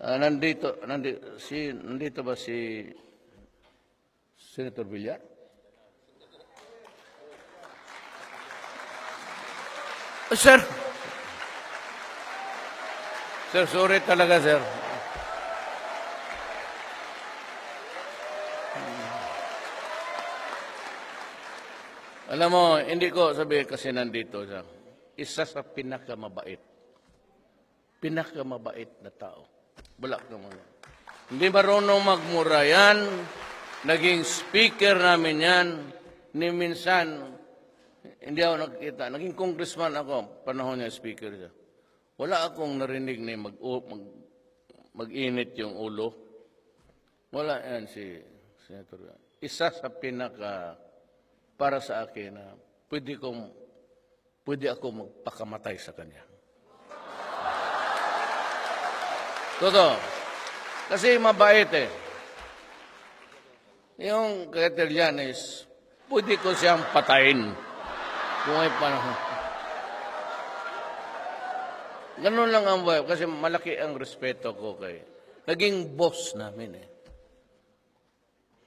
Ah, nandito, nandito, si, nandito ba si Senator Villar? Ah, sir. Sir, sorry talaga, sir. Alam mo, hindi ko sabi kasi nandito siya. Isa sa pinakamabait. Pinakamabait na tao. Wala ka mga. Hindi marunong magmura yan. Naging speaker namin yan. Ni minsan, hindi ako nakikita. Naging congressman ako, panahon niya speaker siya. Wala akong narinig na mag, mag, mag-init yung ulo. Wala yan si Senator. Isa sa pinaka para sa akin na pwede kong pwede ako magpakamatay sa kanya. Totoo. Kasi mabait eh. Yung Caterianes, pwede ko siyang patayin kung may panahon. Ganun lang ang buhay. Kasi malaki ang respeto ko kay... Naging boss namin eh.